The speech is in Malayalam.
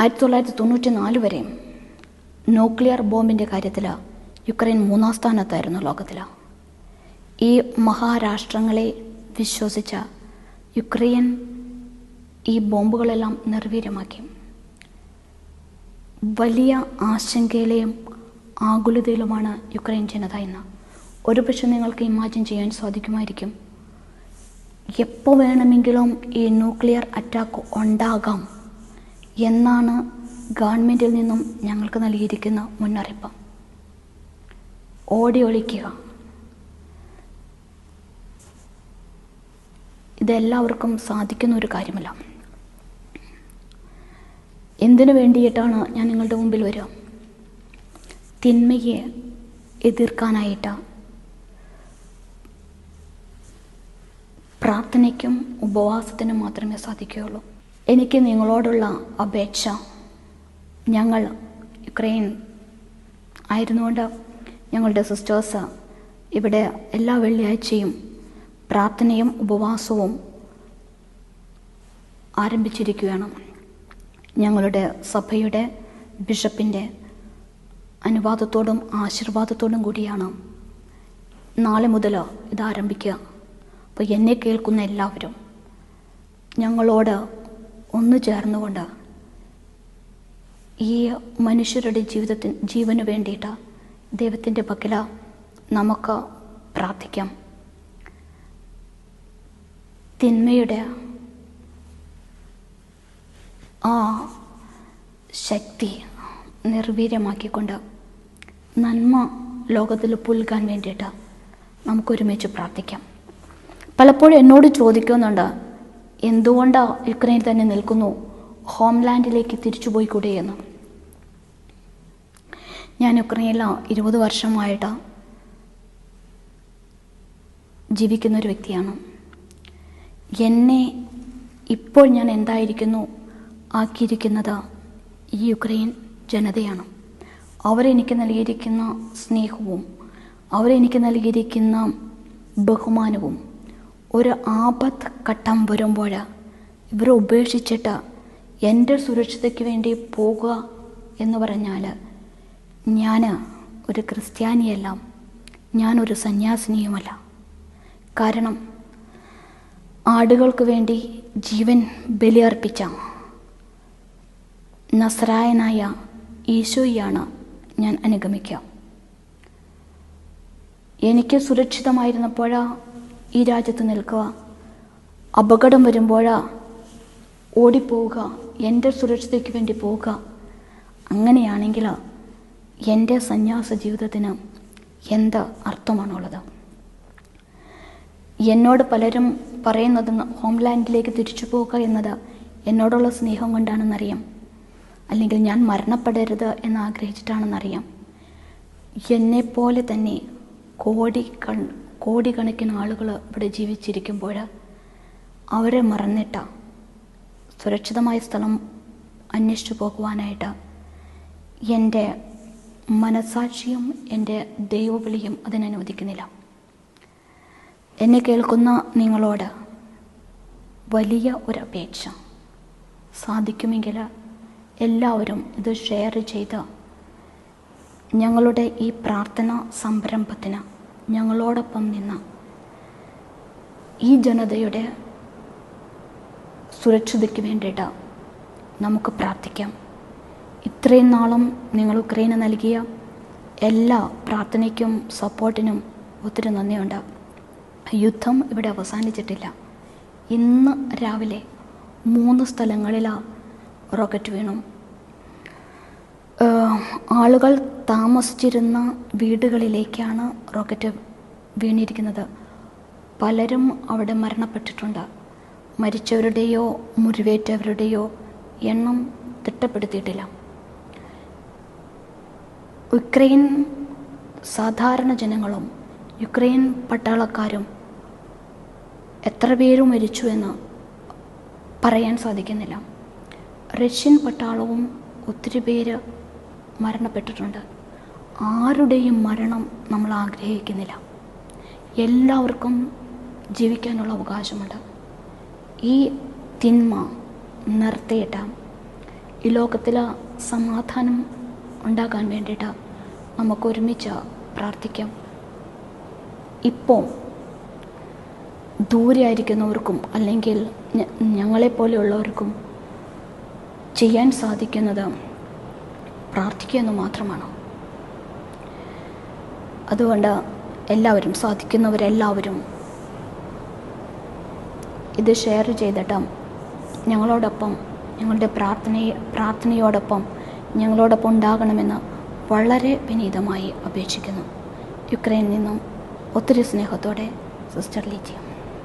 ആയിരത്തി തൊള്ളായിരത്തി തൊണ്ണൂറ്റി നാല് വരെ ന്യൂക്ലിയർ ബോംബിന്റെ കാര്യത്തിൽ യുക്രൈൻ മൂന്നാം സ്ഥാനത്തായിരുന്നു ലോകത്തിൽ ഈ മഹാരാഷ്ട്രങ്ങളെ വിശ്വസിച്ച യുക്രൈൻ ഈ ബോംബുകളെല്ലാം നിർവീര്യമാക്കി. വലിയ ആശങ്കയിലെയും ആകുലതയിലുമാണ് യുക്രൈൻ ജനത ഇന്ന്. ഒരുപക്ഷെ നിങ്ങൾക്ക് ഇമാജിൻ ചെയ്യാൻ സാധിക്കുമായിരിക്കും. എപ്പോൾ വേണമെങ്കിലും ഈ ന്യൂക്ലിയർ അറ്റാക്ക് ഉണ്ടാകാം. എന്നാണ് ഗവൺമെന്റിൽ നിന്നും ഞങ്ങൾക്ക് നൽകിയിരിക്കുന്ന മുന്നറിയിപ്പ്. ഓടി ഒളിക്കുക. ഇതെല്ലാവർക്കും സാധിക്കുന്ന ഒരു കാര്യമല്ല. എന്തിനു വേണ്ടിയിട്ടാണ് ഞാൻ നിങ്ങളുടെ മുമ്പിൽ വരിക? തിന്മയെ എതിർക്കാനായിട്ട്? പ്രാർത്ഥനയ്ക്കും ഉപവാസത്തിനും മാത്രമേ സാധിക്കുകയുള്ളൂ. എനിക്ക് നിങ്ങളോടുള്ള അപേക്ഷ. ഞങ്ങൾ യുക്രൈൻ ആയിരുന്നുകൊണ്ട് ഞങ്ങളുടെ സിസ്റ്റേഴ്സ് ഇവിടെ എല്ലാ വെള്ളിയാഴ്ചയും പ്രാർത്ഥനയും ഉപവാസവും ആരംഭിച്ചിരിക്കുകയാണ്. ഞങ്ങളുടെ സഭയുടെ ബിഷപ്പിന്റെ അനുവാദത്തോടും ആശീർവാദത്തോടും കൂടിയാണ് നാളെ മുതൽ ഇത് ആരംഭിക്കുക. അപ്പോൾ എന്നെ കേൾക്കുന്ന എല്ലാവരും ഞങ്ങളോട് ഒന്നു ചേർന്നുകൊണ്ടാ. ഈ മനുഷ്യരുടെ ജീവിതത്തിന് ജീവന് വേണ്ടിയിട്ട് ദൈവത്തിന്റെ പക്കല നമുക്ക് പ്രാർത്ഥിക്കാം. തിന്മയുടെ ആ ശക്തി നിർവീര്യമാക്കിക്കൊണ്ട് നന്മ ലോകത്തിൽ പുൽകാൻ വേണ്ടിയിട്ട് നമുക്കൊരുമിച്ച് പ്രാർത്ഥിക്കാം. പലപ്പോഴും എന്നോട് ചോദിക്കുന്നുണ്ട് എന്തുകൊണ്ടാണ് യുക്രൈൻ തന്നെ നിൽക്കുന്നു? ഹോംലാൻഡിലേക്ക് തിരിച്ചു പോയിക്കൂടെ എന്ന്. ഞാൻ യുക്രൈനിൽ ഇരുപത് വർഷമായിട്ട് ജീവിക്കുന്ന ഒരു വ്യക്തിയാണ്. എന്നെ ഇപ്പോൾ ഞാൻ എന്തായിരിക്കുന്നു ആക്കിയിരിക്കുന്നത് ഈ യുക്രൈൻ ജനതയാണ്. അവരെനിക്ക് നൽകിയിരിക്കുന്ന സ്നേഹവും അവരെനിക്ക് നൽകിയിരിക്കുന്ന ബഹുമാനവും ഒരു ആപത്ത് ഘട്ടം വരുമ്പോൾ ഇവരെ ഉപേക്ഷിച്ചിട്ട് എന്റെ സുരക്ഷിതയ്ക്ക് വേണ്ടി പോകുക എന്ന് പറഞ്ഞാൽ ഞാൻ ഒരു ക്രിസ്ത്യാനിയല്ല ഞാനൊരു സന്യാസിനിയുമല്ല. കാരണം ആടുകൾക്ക് വേണ്ടി ജീവൻ ബലിയർപ്പിച്ച നസ്രായനായ ഈശോയാണ് ഞാൻ അനുഗമിക്കുക. എനിക്ക് സുരക്ഷിതമായിരുന്നപ്പോഴാ ഈ രാജ്യത്ത് നിൽക്കുക. അപകടം വരുമ്പോഴാ ഓടിപ്പോവുക. എന്റെ സുരക്ഷിതയ്ക്ക് വേണ്ടി പോവുക. അങ്ങനെയാണെങ്കിൽ എന്റെ സന്യാസ ജീവിതത്തിന് എന്ത് അർത്ഥമാണുള്ളത്? എന്നോട് പലരും പറയുന്നത് ഹോംലാൻഡിലേക്ക് തിരിച്ചു പോവുക എന്നത് എന്നോടുള്ള സ്നേഹം കൊണ്ടാണെന്നറിയാം. അല്ലെങ്കിൽ ഞാൻ മരണപ്പെടരുത് എന്ന് ആഗ്രഹിച്ചിട്ടാണെന്നറിയാം എന്നെപ്പോലെ തന്നെ കോടി കോടിക്കണക്കിന് ആളുകൾ ഇവിടെ ജീവിച്ചിരിക്കുമ്പോൾ അവരെ മറന്നിട്ട സുരക്ഷിതമായ സ്ഥലം അന്വേഷിച്ചു പോകുവാനായിട്ട് എന്റെ മനസാക്ഷിയും എന്റെ ദൈവവിളിയും അതിനനുവദിക്കുന്നില്ല. എന്നെ കേൾക്കുന്ന നിങ്ങളോട് വലിയ ഒരു അപേക്ഷ. സാധിക്കുമെങ്കിൽ എല്ലാവരും ഇത് ഷെയർ ചെയ്ത് ഞങ്ങളുടെ ഈ പ്രാർത്ഥന സംരംഭത്തിന് ഞങ്ങളോടൊപ്പം നിന്ന ഈ ജനതയുടെ സുരക്ഷിതയ്ക്ക് വേണ്ടിയിട്ട് നമുക്ക് പ്രാർത്ഥിക്കാം. ഇത്രയും നാളും നിങ്ങൾ ഉക്രൈന് നൽകിയ എല്ലാ പ്രാർത്ഥനയ്ക്കും സപ്പോർട്ടിനും ഒത്തിരി നന്ദിയുണ്ട്. യുദ്ധം ഇവിടെ അവസാനിച്ചിട്ടില്ല. ഇന്ന് രാവിലെ മൂന്ന് സ്ഥലങ്ങളിലാണ് റോക്കറ്റ് വീണു. ആളുകൾ താമസിച്ചിരുന്ന വീടുകളിലേക്കാണ് റോക്കറ്റ് വീണിരിക്കുന്നത്. പലരും അവിടെ മരണപ്പെട്ടിട്ടുണ്ട്. മരിച്ചവരുടെയോ മുറിവേറ്റവരുടെയോ എണ്ണം തിട്ടപ്പെടുത്തിയിട്ടില്ല. യുക്രൈൻ സാധാരണ ജനങ്ങളും യുക്രൈൻ പട്ടാളക്കാരും എത്ര പേര് മരിച്ചു എന്ന് പറയാൻ സാധിക്കുന്നില്ല. റഷ്യൻ പട്ടാളവും ഒത്തിരി പേര് മരണപ്പെട്ടിട്ടുണ്ട്. ആരുടെയും മരണം നമ്മൾ ആഗ്രഹിക്കുന്നില്ല. എല്ലാവർക്കും ജീവിക്കാനുള്ള അവകാശമുണ്ട്. ഈ തിന്മ നിർത്തിയിട്ട് ഈ ലോകത്തിൽ സമാധാനം ഉണ്ടാക്കാൻ വേണ്ടിയിട്ട് നമുക്ക് ഒരുമിച്ച് പ്രാർത്ഥിക്കാം. ഇപ്പോൾ ദൂരെ ആയിരിക്കുന്നവർക്കും അല്ലെങ്കിൽ ഞങ്ങളെപ്പോലെയുള്ളവർക്കും ചെയ്യാൻ സാധിക്കുന്നത് പ്രാർത്ഥിക്കുക എന്ന് മാത്രമാണ്? അതുകൊണ്ട് എല്ലാവരും സാധിക്കുന്നവരെല്ലാവരും ഇത് ഷെയർ ചെയ്തിട്ട് ഞങ്ങളോടൊപ്പം ഞങ്ങളുടെ പ്രാർത്ഥനയെ പ്രാർത്ഥനയോടൊപ്പം ഞങ്ങളോടൊപ്പം ഉണ്ടാകണമെന്ന് വളരെ വിനീതമായി അപേക്ഷിക്കുന്നു. യുക്രൈനിൽ നിന്നും ഒത്തിരി സ്നേഹത്തോടെ സിസ്റ്റർ ലീജിയ